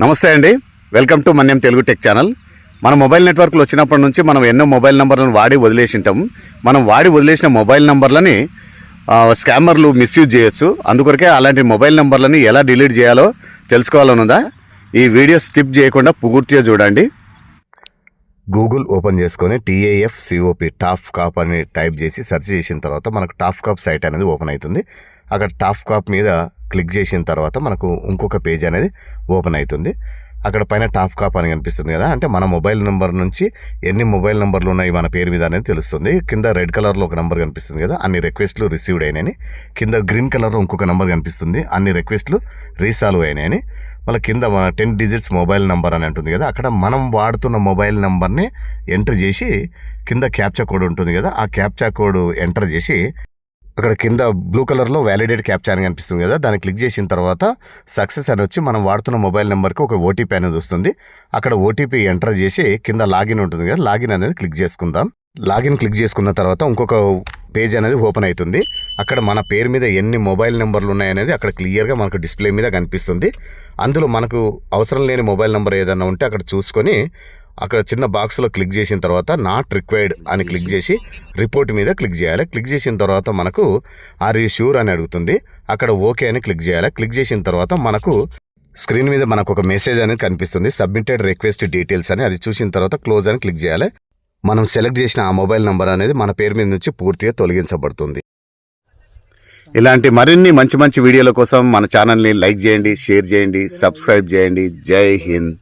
నమస్తే అండి. Welcome to Manyam Telugu tech channel మన మొబైల్ నెట్వర్క్లు వచ్చినప్పటి నుంచి మనం ఎన్నో మొబైల్ నెంబర్లను వాడి వదిలేసింటాం. మనం వాడి వదిలేసిన మొబైల్ నెంబర్లని స్కామర్లు మిస్యూజ్ చేయొచ్చు. అందుకొరకే అలాంటి మొబైల్ నెంబర్లని ఎలా డిలీట్ చేయాలో తెలుసుకోవాలనుందా? ఈ వీడియో స్కిప్ చేయకుండా పూర్తిగా చూడండి. గూగుల్ ఓపెన్ చేసుకొని టీఏఎఫ్ సిఓపి టాఫ్ కాప్ అని టైప్ చేసి సెర్చ్ చేసిన తర్వాత మనకు టాఫ్ కాప్ సైట్ అనేది ఓపెన్ అవుతుంది. అక్కడ టాఫ్ కాప్ మీద క్లిక్ చేసిన తర్వాత మనకు ఇంకొక పేజ్ అనేది ఓపెన్ అవుతుంది. అక్కడ పైన టాప్ కాప్ అని కనిపిస్తుంది కదా. అంటే మన మొబైల్ నెంబర్ నుంచి ఎన్ని మొబైల్ నెంబర్లు ఉన్నాయి మన పేరు మీద అనేది తెలుస్తుంది. కింద రెడ్ కలర్లో ఒక నెంబర్ కనిపిస్తుంది కదా. అన్ని రిక్వెస్ట్లు రిసీవ్డ్ అయినాయని. కింద గ్రీన్ కలర్లో ఇంకొక నెంబర్ కనిపిస్తుంది. అన్ని రిక్వెస్ట్లు రీసాల్వ్ అయినాయని. మళ్ళీ కింద మన టెన్ డిజిట్స్ మొబైల్ నెంబర్ అని ఉంటుంది కదా. అక్కడ మనం వాడుతున్న మొబైల్ నెంబర్ని ఎంటర్ చేసి కింద క్యాప్చా కోడ్ ఉంటుంది కదా. ఆ క్యాప్చా కోడ్ ఎంటర్ చేసి అక్కడ కింద బ్లూ కలర్లో వ్యాలిడేట్ క్యాప్చా అని కనిపిస్తుంది కదా దాన్ని క్లిక్ చేసిన తర్వాత సక్సెస్ అని వచ్చి మనం వాడుతున్న మొబైల్ నెంబర్కి ఒక ఓటీపీ అనేది వస్తుంది. అక్కడ ఓటీపీ ఎంటర్ చేసి కింద లాగిన్ ఉంటుంది కదా లాగిన్ అనేది క్లిక్ చేసుకుందాం. లాగిన్ క్లిక్ చేసుకున్న తర్వాత ఇంకొక పేజ్ అనేది ఓపెన్ అవుతుంది. అక్కడ మన పేరు మీద ఎన్ని మొబైల్ నెంబర్లు ఉన్నాయనేది అక్కడ క్లియర్గా మనకు డిస్ప్లే మీద కనిపిస్తుంది. అందులో మనకు అవసరం లేని మొబైల్ నెంబర్ ఏదైనా ఉంటే అక్కడ చూసుకొని అక్కడ చిన్న బాక్స్లో క్లిక్ చేసిన తర్వాత నాట్ రిక్వైర్డ్ అని క్లిక్ చేసి రిపోర్ట్ మీద క్లిక్ చేయాలి. క్లిక్ చేసిన తర్వాత మనకు ఆర్ యూ షూర్ అని అడుగుతుంది. అక్కడ ఓకే అని క్లిక్ చేయాలి. క్లిక్ చేసిన తర్వాత మనకు స్క్రీన్ మీద మనకు ఒక మెసేజ్ అనేది కనిపిస్తుంది. సబ్మిటెడ్ రిక్వెస్ట్ డీటెయిల్స్ అని అది చూసిన తర్వాత క్లోజ్ అని క్లిక్ చేయాలి. మనం సెలెక్ట్ చేసిన ఆ మొబైల్ నెంబర్ అనేది మన పేరు మీద నుంచి పూర్తిగా తొలగించబడుతుంది. ఇలాంటి మరిన్ని మంచి మంచి వీడియోల కోసం మన ఛానల్ని లైక్ చేయండి షేర్ చేయండి సబ్స్క్రైబ్ చేయండి. జై హింద్.